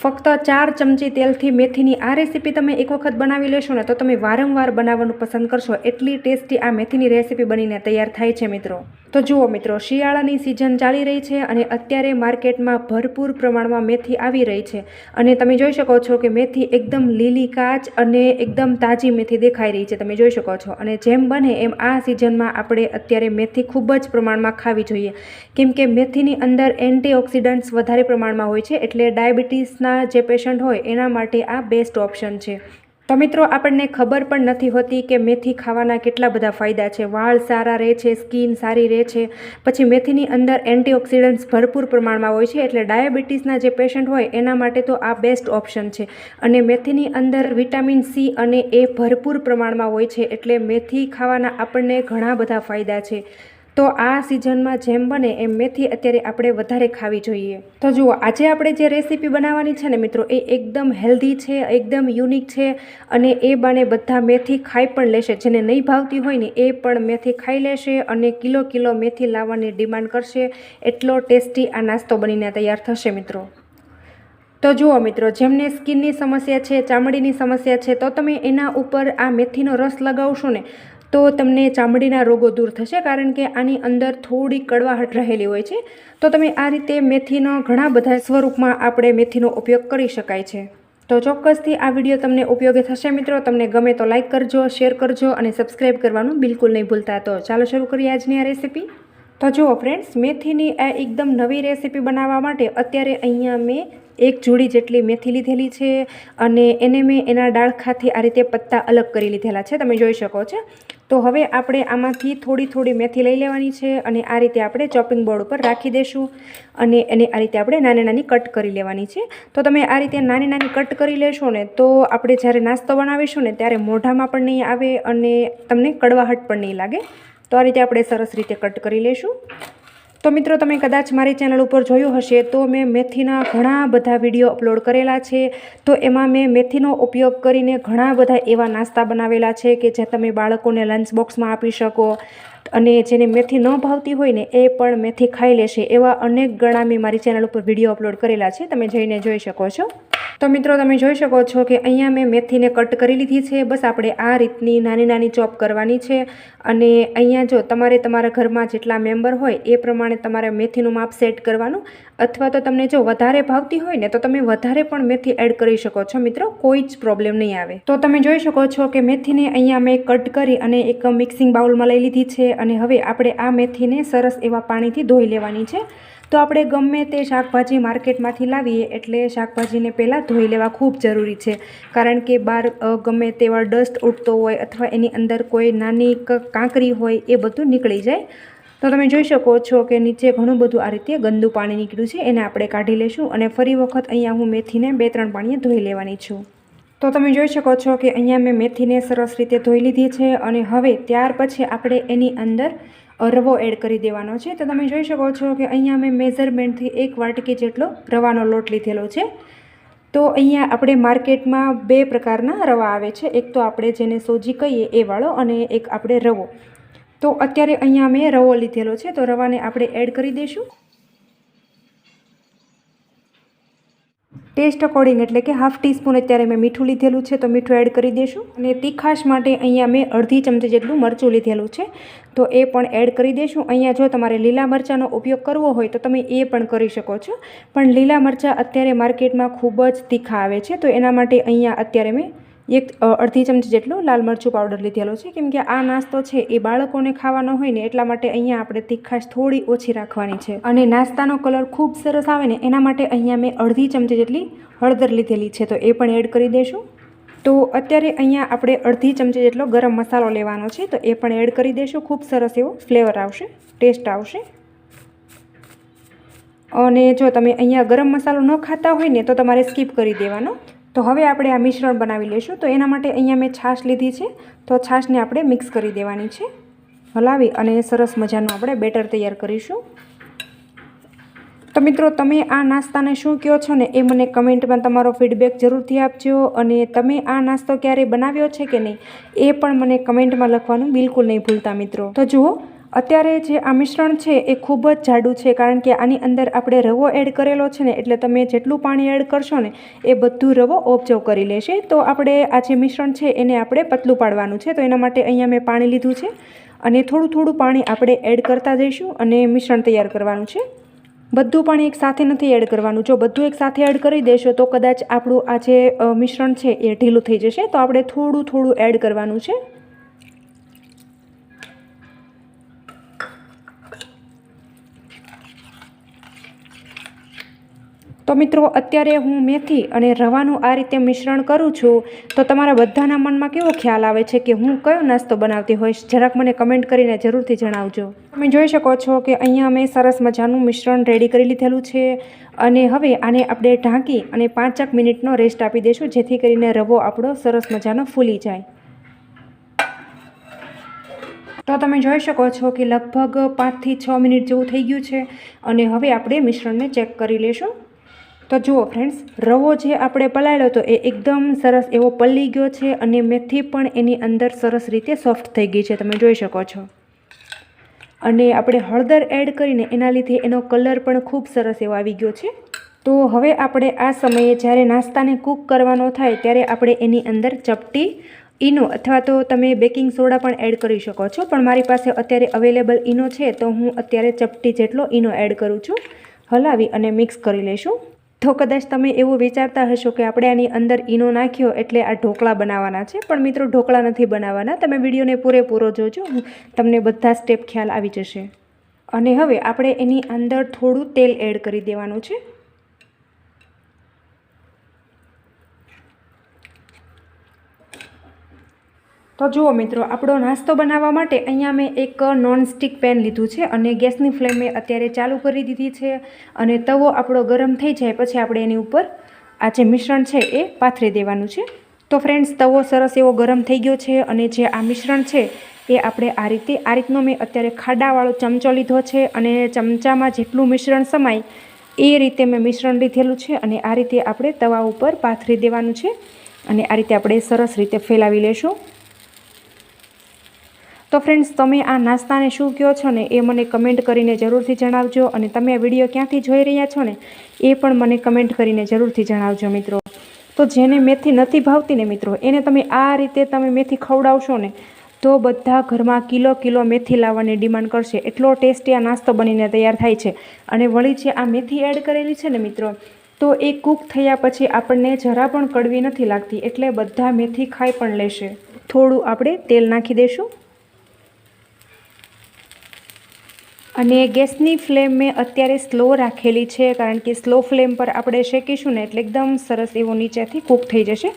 ફક્ત ચાર ચમચી તેલથી મેથીની આ રેસીપી તમે એક વખત બનાવી લેશો ને તો તમે વારંવાર બનાવવાનું પસંદ કરશો. એટલી ટેસ્ટી આ મેથીની રેસીપી બનીને તૈયાર થાય છે મિત્રો. તો જુઓ મિત્રો, શિયાળાની સિઝન ચાલી રહી છે અને અત્યારે માર્કેટમાં ભરપૂર પ્રમાણમાં મેથી આવી રહી છે. અને તમે જોઈ શકો છો કે મેથી એકદમ લીલી કાચ અને એકદમ તાજી મેથી દેખાઈ રહી છે, તમે જોઈ શકો છો. અને જેમ બને એમ આ સિઝનમાં આપણે અત્યારે મેથી ખૂબ જ પ્રમાણમાં ખાવી જોઈએ. કેમ કે મેથીની અંદર એન્ટીઓક્સિડન્ટ્સ વધારે પ્રમાણમાં હોય છે, એટલે ડાયાબિટીસના જે પેશન્ટ હોય એના માટે આ બેસ્ટ ઓપ્શન છે. તો મિત્રો, આપણને ખબર પણ નથી હોતી કે મેથી ખાવાના કેટલા બધા ફાયદા છે. વાળ સારા રહે છે, સ્કિન સારી રહે છે. પછી મેથીની અંદર એન્ટીઓક્સિડન્ટ્સ ભરપૂર પ્રમાણમાં હોય છે, એટલે ડાયાબિટીસના જે પેશન્ટ હોય એના માટે તો આ બેસ્ટ ઓપ્શન છે. અને મેથીની અંદર વિટામિન સી અને એ ભરપૂર પ્રમાણમાં હોય છે, એટલે મેથી ખાવાના આપણને ઘણા બધા ફાયદા છે. તો આ સિઝનમાં જેમ બને એમ મેથી અત્યારે આપણે વધારે ખાવી જોઈએ. તો જુઓ, આજે આપણે જે રેસીપી બનાવવાની છે ને મિત્રો, એ એકદમ હેલ્ધી છે, એકદમ યુનિક છે અને એ બાને બધા મેથી ખાઈ પણ લેશે. જેને નહીં ભાવતી હોય ને, એ પણ મેથી ખાઈ લેશે અને કિલો કિલો મેથી લાવવાની ડિમાન્ડ કરશે. એટલો ટેસ્ટી આ નાસ્તો બનીને તૈયાર થશે મિત્રો. તો જુઓ મિત્રો, જેમને સ્કિનની સમસ્યા છે, ચામડીની સમસ્યા છે, તો તમે એના ઉપર આ મેથીનો રસ લગાવશો ને તો તમને ચામડીના રોગો દૂર થશે કારણ કે આની અંદર થોડી કડવાહટ રહેલી હોય છે. તો તમે આ રીતે મેથીનો ઘણા બધા સ્વરૂપમાં આપણે મેથીનો ઉપયોગ કરી શકાય છે. તો ચોક્કસથી આ વીડિયો તમને ઉપયોગી થશે મિત્રો. તમને ગમે તો લાઇક કરજો, શેર કરજો અને સબસ્ક્રાઈબ કરવાનું બિલકુલ નહીં ભૂલતા. તો ચાલો શરૂ કરીએ આજની આ રેસીપી. તો જુઓ ફ્રેન્ડ્સ મેથીની આ એકદમ નવી રેસીપી બનાવવા માટે અત્યારે અહીંયા મેં એક જોડી જેટલી મેથી લીધેલી છે અને એને મેં એના ડાળખાથી આ રીતે પત્તા અલગ કરી લીધેલા છે. તમે જોઈ શકો છો. તો હવે આપણે આમાંથી થોડી થોડી મેથી લઈ લેવાની છે અને આ રીતે આપણે ચોપિંગ બોર્ડ ઉપર રાખી દઈશું અને એને આ રીતે આપણે નાની નાની કટ કરી લેવાની છે. તો તમે આ રીતે નાની નાની કટ કરી લેશો ને તો આપણે જ્યારે નાસ્તો બનાવીશું ને ત્યારે મોઢામાં પણ નહીં આવે અને તમને કડવાહટ પણ નહીં લાગે. તો આ રીતે આપણે સરસ રીતે કટ કરી લઈશું તો મિત્રો, તમે કદાચ મારી ચેનલ ઉપર જોયું હશે, તો મેં મેથીના ઘણા બધા વીડિયો અપલોડ કરેલા છે. તો એમાં મેં મેથીનો ઉપયોગ કરીને ઘણા બધા એવા નાસ્તા બનાવેલા છે કે જે તમે બાળકોને લંચ બોક્સમાં આપી શકો અને જેને મેથી ન ભાવતી હોય ને, એ પણ મેથી ખાઈ લેશે એવા અનેક ગણા મેં મારી ચેનલ ઉપર વીડિયો અપલોડ કરેલા છે. તમે જઈને જોઈ શકો છો. તો મિત્રો, તમે જોઈ શકો છો કે અહીંયા મેં મેથીને કટ કરી લીધી છે. બસ આપણે આ રીતની નાની નાની ચોપ કરવાની છે અને અહીંયા જો તમારે તમારા ઘરમાં જેટલા મેમ્બર હોય એ પ્રમાણે તમારે મેથીનું માપ સેટ કરવાનું. અથવા તો તમને જો વધારે ભાવતી હોય ને, તો તમે વધારે પણ મેથી એડ કરી શકો છો મિત્રો, કોઈ જ પ્રોબ્લેમ નહીં આવે. તો તમે જોઈ શકો છો કે મેથીને અહીંયા મેં કટ કરી અને એક મિક્સિંગ બાઉલમાં લઈ લીધી છે અને હવે આપણે આ મેથીને સરસ એવા પાણીથી ધોઈ લેવાની છે. તો આપણે ગમે તે શાકભાજી માર્કેટમાંથી લાવીએ એટલે શાકભાજીને પહેલાં ધોઈ લેવા ખૂબ જરૂરી છે. કારણ કે બહાર ગમે તેવા ડસ્ટ ઉઠતો હોય અથવા એની અંદર કોઈ નાની કાંકરી હોય એ બધું નીકળી જાય. તો તમે જોઈ શકો છો કે નીચે ઘણું બધું આ રીતે ગંદુ પાણી નીકળ્યું છે. એને આપણે કાઢી લઈશું અને ફરી વખત અહીંયા હું મેથીને બે ત્રણ પાણીએ ધોઈ લેવાની છું. તો તમે જોઈ શકો છો કે અહીંયા મેં મેથીને સરસ રીતે ધોઈ લીધી છે અને હવે ત્યાર પછી આપણે એની અંદર રવો એડ કરી દેવાનો છે. તો તમે જોઈ શકો છો કે અહીંયા મેં મેઝરમેન્ટથી એક વાટકી જેટલો રવાનો લોટ લીધેલો છે. તો અહીંયા આપણે માર્કેટમાં બે પ્રકારના રવા આવે છે. એક તો આપણે જેને સોજી કહીએ એ વાળો અને એક આપણે રવો. તો અત્યારે અહીંયા મેં રવો લીધેલો છે. તો રવાને આપણે એડ કરી દઈશું. ટેસ્ટ અકોર્ડિંગ એટલે કે હાફ ટીસ્પૂન અત્યારે મેં મીઠું લીધેલું છે, તો મીઠું એડ કરી દઈશું અને તીખાશ માટે અહીંયા મેં અડધી ચમચી જેટલું મરચું લીધેલું છે, તો એ પણ એડ કરી દઈશું અહીંયા જો તમારે લીલા મરચાંનો ઉપયોગ કરવો હોય, તો તમે એ પણ કરી શકો છો. પણ લીલા મરચાં અત્યારે માર્કેટમાં ખૂબ જ તીખા આવે છે, તો એના માટે અહીંયા અત્યારે મેં એક અડધી ચમચી જેટલો લાલ મરચું પાવડર લીધેલો છે. કેમ કે આ નાસ્તો છે એ બાળકોને ખાવાનો હોય ને એટલા માટે અહીંયા આપણે તીખાશ થોડી ઓછી રાખવાની છે. અને નાસ્તાનો કલર ખૂબ સરસ આવે ને એના માટે અહીંયા મેં અડધી ચમચી જેટલી હળદર લીધેલી છે. તો એ પણ એડ કરી દઈશું તો અત્યારે અહીંયા આપણે અડધી ચમચી જેટલો ગરમ મસાલો લેવાનો છે. તો એ પણ એડ કરી દઈશું ખૂબ સરસ એવો ફ્લેવર આવશે, ટેસ્ટ આવશે. અને જો તમે અહીંયા ગરમ મસાલો ન ખાતા હોય ને તો તમારે સ્કીપ કરી દેવાનો. તો હવે આપણે આ મિશ્રણ બનાવી લઈશું. તો એના માટે અહીંયા મેં છાશ લીધી છે. તો છાશને આપણે મિક્સ કરી દેવાની છે. હલાવી અને સરસ મજાનું આપણે બેટર તૈયાર કરીશું. તો મિત્રો, તમે આ નાસ્તાને શું કહો છો ને એ મને કમેન્ટમાં તમારો ફીડબેક જરૂરથી આપજો અને તમે આ નાસ્તો ક્યારેય બનાવ્યો છે કે નહીં એ પણ મને કમેન્ટમાં લખવાનું બિલકુલ નહીં ભૂલતા મિત્રો. તો જુઓ અત્યારે જે આ મિશ્રણ છે એ ખૂબ જ જાડું છે, કારણ કે આની અંદર આપણે રવો એડ કરેલો છે ને, એટલે તમે જેટલું પાણી એડ કરશો ને, એ બધું રવો ઓબ્ઝર્વ કરી લેશે. તો આપણે આ જે મિશ્રણ છે એને આપણે પતલું પાડવાનું છે. તો એના માટે અહીંયા મેં પાણી લીધું છે અને થોડું થોડું પાણી આપણે એડ કરતા જઈશું અને મિશ્રણ તૈયાર કરવાનું છે. બધું પાણી એક સાથે નથી એડ કરવાનું. જો બધું એક સાથે એડ કરી દેશો તો કદાચ આપણું આ જે મિશ્રણ છે એ ઢીલું થઈ જશે. તો આપણે થોડું થોડું એડ કરવાનું છે. તો મિત્રો, અત્યારે હું મેથી અને રવાનું આ રીતે મિશ્રણ કરું છું, તો તમારા બધાના મનમાં કેવો ખ્યાલ આવે છે કે હું કયો નાસ્તો બનાવતી હોઈશ? જરાક મને કમેન્ટ કરીને જરૂરથી જણાવજો. તમે જોઈ શકો છો કે અહીંયા મેં સરસ મજાનું મિશ્રણ રેડી કરી લીધેલું છે અને હવે આને આપણે ઢાંકી અને પાંચેક મિનિટનો રેસ્ટ આપી દઈશું, જેથી કરીને રવો આપણો સરસ મજાનો ફૂલી જાય. તો તમે જોઈ શકો છો કે લગભગ પાંચથી છ મિનિટ જેવું થઈ ગયું છે અને હવે આપણે મિશ્રણને ચેક કરી લેશું. તો જુઓ ફ્રેન્ડ્સ રવો જે આપણે પલાળ્યો હતો એ એકદમ સરસ એવો પલળી ગયો છે અને મેથી પણ એની અંદર સરસ રીતે સોફ્ટ થઈ ગઈ છે, તમે જોઈ શકો છો. અને આપણે હળદર એડ કરીને એના લીધે એનો કલર પણ ખૂબ સરસ એવો આવી ગયો છે. તો હવે આપણે આ સમયે જ્યારે નાસ્તાને કૂક કરવાનો થાય ત્યારે આપણે એની અંદર ચપટી, ઈનો અથવા તો તમે બેકિંગ સોડા પણ એડ કરી શકો છો. પણ મારી પાસે અત્યારે અવેલેબલ ઈનો છે તો હું અત્યારે ચપટી જેટલો ઈનો એડ કરું છું. હલાવી અને મિક્સ કરી લઈશું. તો કદાચ તમે એવું વિચારતા હશો કે આપણે આની અંદર ઈનો નાખ્યો એટલે આ ઢોકળા બનાવવાના છે. પણ મિત્રો, ઢોકળા નથી બનાવવાના. તમે વિડીયોને પૂરેપૂરો જોજો. તમને બધા સ્ટેપ ખ્યાલ આવી જશે. અને હવે આપણે એની અંદર થોડું તેલ એડ કરી દેવાનું છે. તો જુઓ મિત્રો, આપણો નાસ્તો બનાવવા માટે અહીંયા મેં એક નોનસ્ટિક પેન લીધું છે અને ગેસની ફ્લેમ મેં અત્યારે ચાલુ કરી દીધી છે અને તવો આપણો ગરમ થઈ જાય પછી આપણે એની ઉપર આ જે મિશ્રણ છે એ પાથરી દેવાનું છે. તો ફ્રેન્ડ્સ તવો સરસ એવો ગરમ થઈ ગયો છે અને જે આ મિશ્રણ છે એ આપણે આ રીતે, આ રીતનો મેં અત્યારે ખાડાવાળો ચમચો લીધો છે અને ચમચામાં જેટલું મિશ્રણ સમાય એ રીતે મેં મિશ્રણ લીધેલું છે અને આ રીતે આપણે તવા ઉપર પાથરી દેવાનું છે અને આ રીતે આપણે સરસ રીતે ફેલાવી લેશું. તો ફ્રેન્ડ્સ તમે આ નાસ્તાને શું કહો છો ને એ મને કમેન્ટ કરીને જરૂરથી જણાવજો અને તમે આ વીડિયો ક્યાંથી જોઈ રહ્યા છો ને એ પણ મને કમેન્ટ કરીને જરૂરથી જણાવજો મિત્રો. તો જેને મેથી નથી ભાવતી ને મિત્રો, એને તમે આ રીતે તમે મેથી ખવડાવશો ને તો બધા ઘરમાં કિલો કિલો મેથી લાવવાની ડિમાન્ડ કરશે. એટલો ટેસ્ટી આ નાસ્તો બનીને તૈયાર થાય છે. અને વળી જે આ મેથી એડ કરેલી છે ને મિત્રો, તો એ કૂક થયા પછી આપણને જરા પણ કડવી નથી લાગતી, એટલે બધા મેથી ખાઈ પણ લેશે. થોડું આપણે તેલ નાખી દઈશું અને ગેસની ફ્લેમ મેં અત્યારે સ્લો રાખેલી છે, કારણ કે સ્લો ફ્લેમ પર આપણે શેકીશું ને એટલે એકદમ સરસ એવો નીચેથી કૂક થઈ જશે.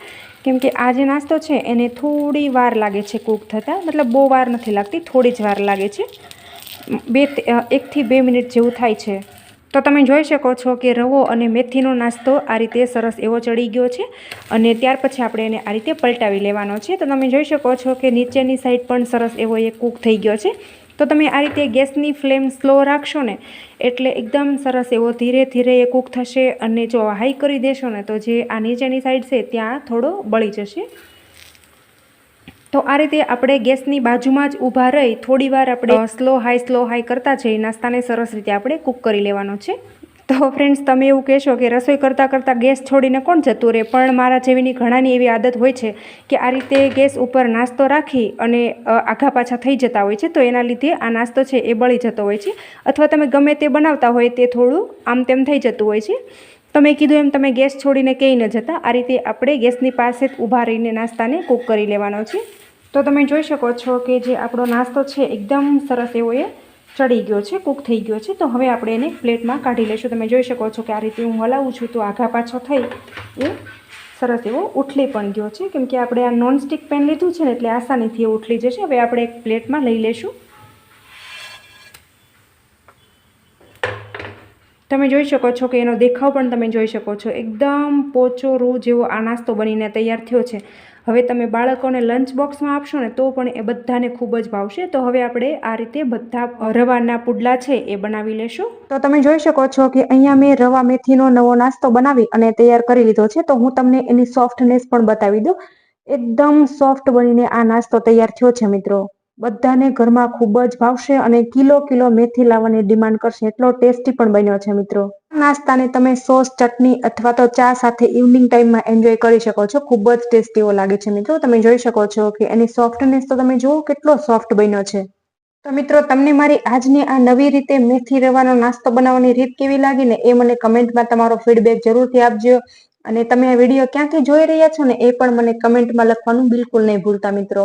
કેમ કે આ જે નાસ્તો છે, એને થોડી વાર લાગે છે કૂક થતાં. મતલબ બહુ વાર નથી લાગતી, થોડી જ વાર લાગે છે. બે એકથી બે મિનિટ જેવું થાય છે. તો તમે જોઈ શકો છો કે રવો અને મેથીનો નાસ્તો આ રીતે સરસ એવો ચડી ગયો છે અને ત્યાર પછી આપણે એને આ રીતે પલટાવી લેવાનો છે. તો તમે જોઈ શકો છો કે નીચેની સાઈડ પણ સરસ એવો એ કૂક થઈ ગયો છે. તો તમે આ રીતે ગેસની ફ્લેમ સ્લો રાખશો ને એટલે એકદમ સરસ એવો ધીરે ધીરે એ કૂક થશે અને જો હાઈ કરી દેશો ને તો જે આ નીચેની સાઈડ છે ત્યાં થોડો બળી જશે. તો આ રીતે આપણે ગેસની બાજુમાં જ ઊભા રહી થોડીવાર આપણે સ્લો હાઈ સ્લો હાઈ કરતા જઈ નાસ્તાને સરસ રીતે આપણે કૂક કરી લેવાનો છે. તો ફ્રેન્ડ્સ, તમે એવું કહેશો કે રસોઈ કરતાં કરતાં ગેસ છોડીને કોણ જતું રહે? પણ મારા જેવીની ઘણાની એવી આદત હોય છે કે આ રીતે ગેસ ઉપર નાસ્તો રાખી અને આઘા પાછા થઈ જતા હોય છે, તો એના લીધે આ નાસ્તો છે એ બળી જતો હોય છે. અથવા તમે ગમે તે બનાવતા હોય તે થોડું આમ તેમ થઈ જતું હોય છે. તમે કીધું એમ તમે ગેસ છોડીને ક્યાંય ન જતા. આ રીતે આપણે ગેસની પાસે જ ઊભા રહીને નાસ્તાને કૂક કરી લેવાનો છે. તો તમે જોઈ શકો છો કે જે આપણો નાસ્તો છે એકદમ સરસ એવો એ ચડી ગયો છે કૂક થઈ ગયો છે. તો હવે આપણે એને પ્લેટમાં કાઢી લઈશું. તમે જોઈ શકો છો કે આ રીતે હું હલાવું છું તો આઘા પાછો થઈ એ સરસ એવો ઉઠલી પણ ગયો છે. કેમ કે આપણે આ નોનસ્ટિક પેન લીધું છે ને એટલે આસાનીથી એ ઉઠલી જશે. હવે આપણે એક પ્લેટમાં લઈ લઈશું. તમે જોઈ શકો છો કે એનો દેખાવ પણ તમે જોઈ શકો છો. એકદમ પોચો રૂ જેવો આ નાસ્તો બનીને તૈયાર થયો છે. હવે તમે બાળકોને લંચ બોક્સમાં આપશો ને તો પણ એ બધાને ખૂબ જ ભાવશે. તો હવે આપણે આ રીતે બધા રવાના પુડલા છે એ બનાવી લેશું. તો તમે જોઈ શકો છો કે અહીંયા મેં રવા મેથીનો નવો નાસ્તો બનાવી અને તૈયાર કરી લીધો છે. તો હું તમને એની સોફ્ટનેસ પણ બતાવી દઉં. એકદમ સોફ્ટ બનીને આ નાસ્તો તૈયાર થયો છે મિત્રો. બધાને ઘરમાં ખૂબ જ ભાવશે અને કિલો કિલો મેથી લાવવાની ડિમાન્ડ કરશે. એટલો ટેસ્ટી પણ બન્યો છે મિત્રો. નાસ્તાને તમે સોસ, ચટણી અથવા તો ચા સાથે ઇવનિંગ ટાઈમમાં એન્જોય કરી શકો છો. ખૂબ જ ટેસ્ટી એવો લાગે છે મિત્રો. તમે જોઈ શકો છો કે એની સોફ્ટનેસ તો તમે જુઓ કેટલો સોફ્ટ બન્યો છે. તો મિત્રો, તમને મારી આજની આ નવી રીતે મેથી રવાનો નાસ્તો બનાવવાની રીત કેવી લાગી ને એ મને કમેન્ટમાં તમારો ફીડબેક જરૂરથી આપજો. અને તમે આ વીડિયો ક્યાંથી જોઈ રહ્યા છો ને એ પણ મને કમેન્ટમાં લખવાનું બિલકુલ નહીં ભૂલતા મિત્રો.